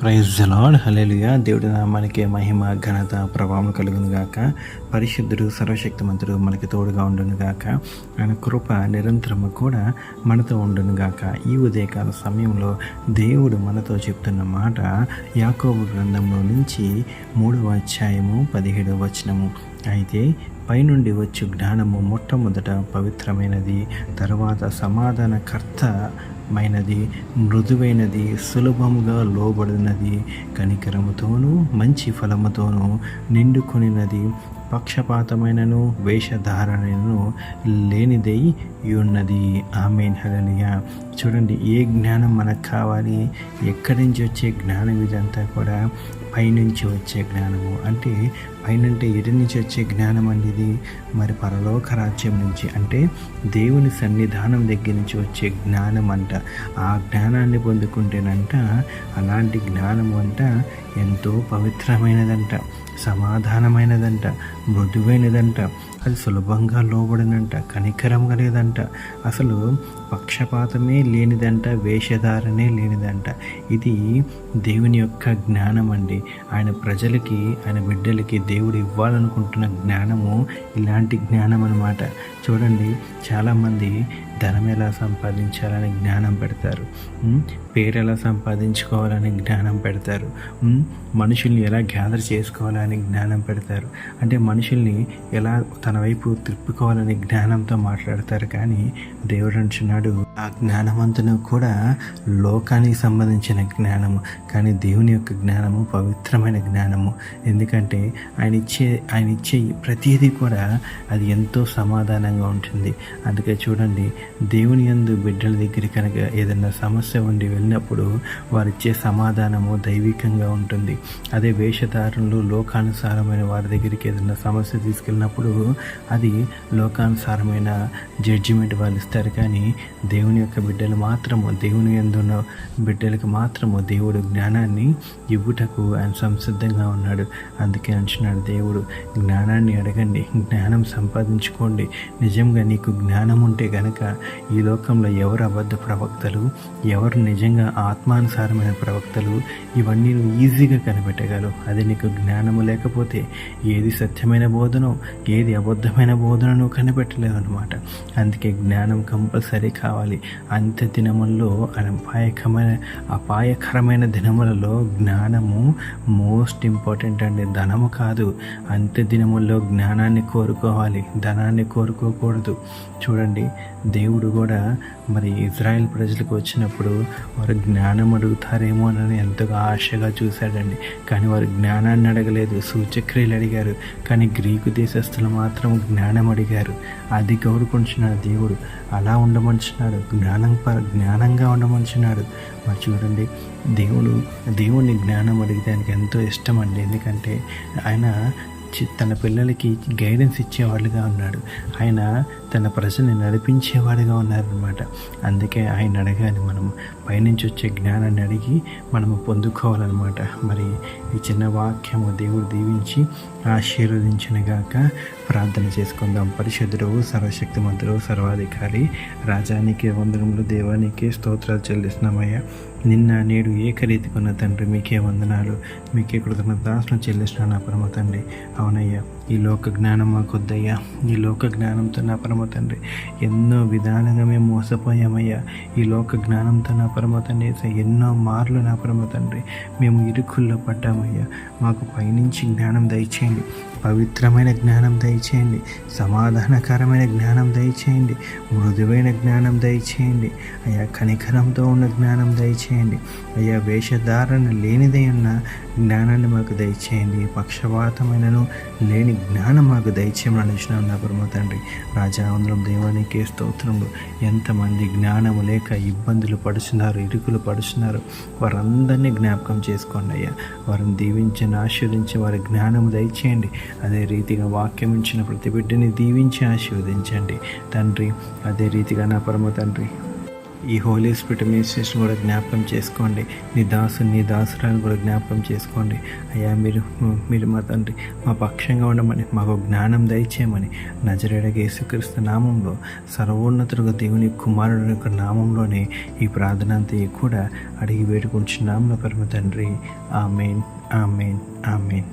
Praise lord హలేలుగా దేవుడి నామానికి మహిమ ఘనత ప్రభావం కలుగును గాక. పరిశుద్ధుడు సర్వశక్తిమంతుడు మనకి తోడుగా ఉండును గాక. ఆయన కృప నిరంతరము కూడా మనతో ఉండును గాక. ఈ ఉదయకాల సమయంలో దేవుడు మనతో చెప్తున్న మాట యాకోబు గ్రంథంలో నుంచి మూడవ అధ్యాయము పదిహేడవ వచనము. అయితే పైనుండి వచ్చు జ్ఞానము మొట్టమొదట పవిత్రమైనది తర్వాత సమాధానకర్త మైనది మృదువైనది సులభముగా లోబడినది కనికరముతోనూ మంచి ఫలముతోనూ నిండుకొనినది పక్షపాతమైనను వేషధారణను లేనిదై ఉన్నది. ఆమెన్. హలలియ చూడండి ఏ జ్ఞానం మనకు కావాలి ఎక్కడి నుంచి వచ్చే జ్ఞానం ఇదంతా కూడా పైనుంచి వచ్చే జ్ఞానము. అంటే పైనంటే ఎటు నుంచి వచ్చే జ్ఞానం అండి ఇది మరి పరలోక రాజ్యం నుంచి అంటే దేవుని సన్నిధానం దగ్గర నుంచి వచ్చే జ్ఞానం అంట. ఆ జ్ఞానాన్ని పొందుకుంటేనంట అలాంటి జ్ఞానం అంట ఎంతో పవిత్రమైనదంట సమాధానమైనదంట మృదువైనదంట అది సులభంగా లోబడినంట కనికరం లేదంట. అసలు పక్షపాతమే లేనిదంట వేషధారనే లేనిదంట. ఇది దేవుని యొక్క జ్ఞానం అండి ఆయన ప్రజలకి ఆయన బిడ్డలకి దేవుడు ఇవ్వాలనుకుంటున్న జ్ఞానము ఇలాంటి జ్ఞానం అనమాట చూడండి చాలామంది ధనం ఎలా సంపాదించాలని జ్ఞానం పెడతారు. పేరు ఎలా సంపాదించుకోవాలని జ్ఞానం పెడతారు. మనుషుల్ని ఎలా గ్యాదర్ చేసుకోవాలని జ్ఞానం పెడతారు. అంటే మనుషుల్ని ఎలా తన వైపు తిప్పుకోవాలని జ్ఞానంతో మాట్లాడతారు. కానీ దేవుడు అంటున్నాడు ఆ జ్ఞానవంతును కూడా లోకానికి సంబంధించిన జ్ఞానము కానీ దేవుని యొక్క జ్ఞానము పవిత్రమైన జ్ఞానము. ఎందుకంటే ఆయన ఇచ్చే ఆయన ఇచ్చే ప్రతిదీ కూడా అది ఎంతో సమాధానంగా ఉంటుంది. అందుకే చూడండి దేవుని యందు బిడ్డల దగ్గర కనుక ఏదైనా సమస్య ఉండి వెళ్ళినప్పుడు వారు ఇచ్చే సమాధానము దైవికంగా ఉంటుంది. అదే వేషధారణలు లోకానుసారమైన వారి దగ్గరికి ఏదైనా సమస్య తీసుకెళ్ళినప్పుడు అది లోకానుసారమైన జడ్జిమెంట్ వాళ్ళు ఇస్తారు. కానీ దేవుని యొక్క బిడ్డలు మాత్రము దేవుని ఎందున్న బిడ్డలకు మాత్రము దేవుడు జ్ఞానాన్ని ఇవ్వుటకు ఆయన సంసిద్ధంగా ఉన్నాడు. అందుకే అంటున్నాడు దేవుడు జ్ఞానాన్ని అడగండి జ్ఞానం సంపాదించుకోండి. నిజంగా నీకు జ్ఞానం ఉంటే గనక ఈ లోకంలో ఎవరు అబద్ధ ప్రవక్తలు ఎవరు నిజంగా ఆత్మానుసారమైన ప్రవక్తలు ఇవన్నీ నువ్వు ఈజీగా కనిపెట్టగలవు. అది నీకు జ్ఞానము లేకపోతే ఏది సత్యమైన బోధనో ఏది అబద్ధమైన బోధనను నువ్వు కనిపెట్టలేవు అనమాట అందుకే జ్ఞానం కంపల్సరీ కావాలి. అంత్య దినముల్లో అపాయకమైన అపాయకరమైన దినములలో జ్ఞానము మోస్ట్ ఇంపార్టెంట్ అండి. ధనము కాదు. అంత్య దినముల్లో జ్ఞానాన్ని కోరుకోవాలి. ధనాన్ని కోరుకోకూడదు. చూడండి దేవుడు కూడా మరి ఇజ్రాయెల్ ప్రజలకు వచ్చినప్పుడు వారు జ్ఞానం అడుగుతారేమో అని ఎంతగా ఆశగా చూశాడండి. కానీ వారు జ్ఞానాన్ని అడగలేదు. సూచక్రియలు అడిగారు. కానీ గ్రీకు దేశస్తులు మాత్రం జ్ఞానం అడిగారు. అది గౌరవించిన దేవుడు. అలా ఉండమంటున్నాడు జ్ఞానం పర జ్ఞానంగా ఉండమంటున్నాడు మరి చూడండి దేవుడు దేవుని జ్ఞానం అడిగితే ఆయనకి ఎంతో ఇష్టం అండి ఎందుకంటే ఆయన చి- తన పిల్లలకి గైడెన్స్ ఇచ్చేవాళ్ళుగా ఉన్నాడు. ఆయన తన ప్రజల్ని నడిపించేవాడిగా ఉన్నారనమాట అందుకే ఆయన అడగాలి మనం పైనుంచి వచ్చే జ్ఞానాన్ని అడిగి మనము పొందుకోవాలన్నమాట. మరి ఈ చిన్న వాక్యము దేవుడు దీవించి ఆశీర్వదించినగాక ప్రార్థన చేసుకుందాం. పరిశుద్ధుడు సర్వశక్తిమంతుడు సర్వాధికారి రాజానికి వందనములు దేవానికి స్తోత్రాలు చెల్లిస్తున్నామయ్యా. నిన్న నేడు ఏకరీతికున్న తండ్రి మీకే వందనాలు మీకే కృతజ్ఞతాసన చెల్లిస్తున్నాను నా పరమ తండ్రి. అవునయ్యా. ఈ లోక జ్ఞానం మాకొద్దయ్యా ఈ లోక జ్ఞానంతో నా పరమ తండ్రి ఎన్నో విధాలుగా మేము మోసపోయామయ్యా. ఈ లోక జ్ఞానంతో నా పరమ తండ్రి ఎన్నో మార్లు నా పరమ తండ్రి మేము ఇరుకుల్లో పడ్డామయ్యా. మాకు పైనుంచి జ్ఞానం దయచేయండి. పవిత్రమైన జ్ఞానం దయచేయండి. సమాధానకరమైన జ్ఞానం దయచేయండి. మృదువైన జ్ఞానం దయచేయండి. అయ్యా కనికరంతో ఉన్న జ్ఞానం దయచేయండి. అయ్యా వేషధారణ లేనిదై ఉన్న జ్ఞానాన్ని మాకు దయచేయండి. పక్షపాతమైనను లేని జ్ఞానం మాకు దయచేయమని అంటున్నాం నా పరమ తండ్రి రాజావందరం దేవానికి స్తోత్రములు. ఎంతమంది జ్ఞానము లేక ఇబ్బందులు పడుచున్నారు ఇరుకులు పడుచున్నారు. వారందరినీ జ్ఞాపకం చేసుకోండి అయ్యా. వారిని దీవించని ఆశీర్వదించి వారి జ్ఞానం దయచేయండి. అదే రీతిగా వాక్యం ఇచ్చిన ప్రతి బిడ్డని దీవించి ఆశీర్వదించండి. తండ్రి అదే రీతిగా నా పరమ తండ్రి ఈ హోలీ స్పిరిట్ అడ్మినిస్ట్రేషన్ కూడా జ్ఞాపకం చేసుకోండి. నీ దాసు నీ దాసురాలు కూడా జ్ఞాపకం చేసుకోండి. అయ్యా మీరు మీరు మా తండ్రి మా పక్షంగా ఉండమని మాకు జ్ఞానం దయచేయమని నజరేడగా యేసుక్రీస్తు నామంలో సర్వోన్నతుడుగా దేవుని కుమారుడు యొక్క నామంలోనే ఈ ప్రార్థన అంతా కూడా అడిగి వేడుకుంటున్నాము పరమ తండ్రి ఆమెన్ ఆమెన్ ఆమెన్.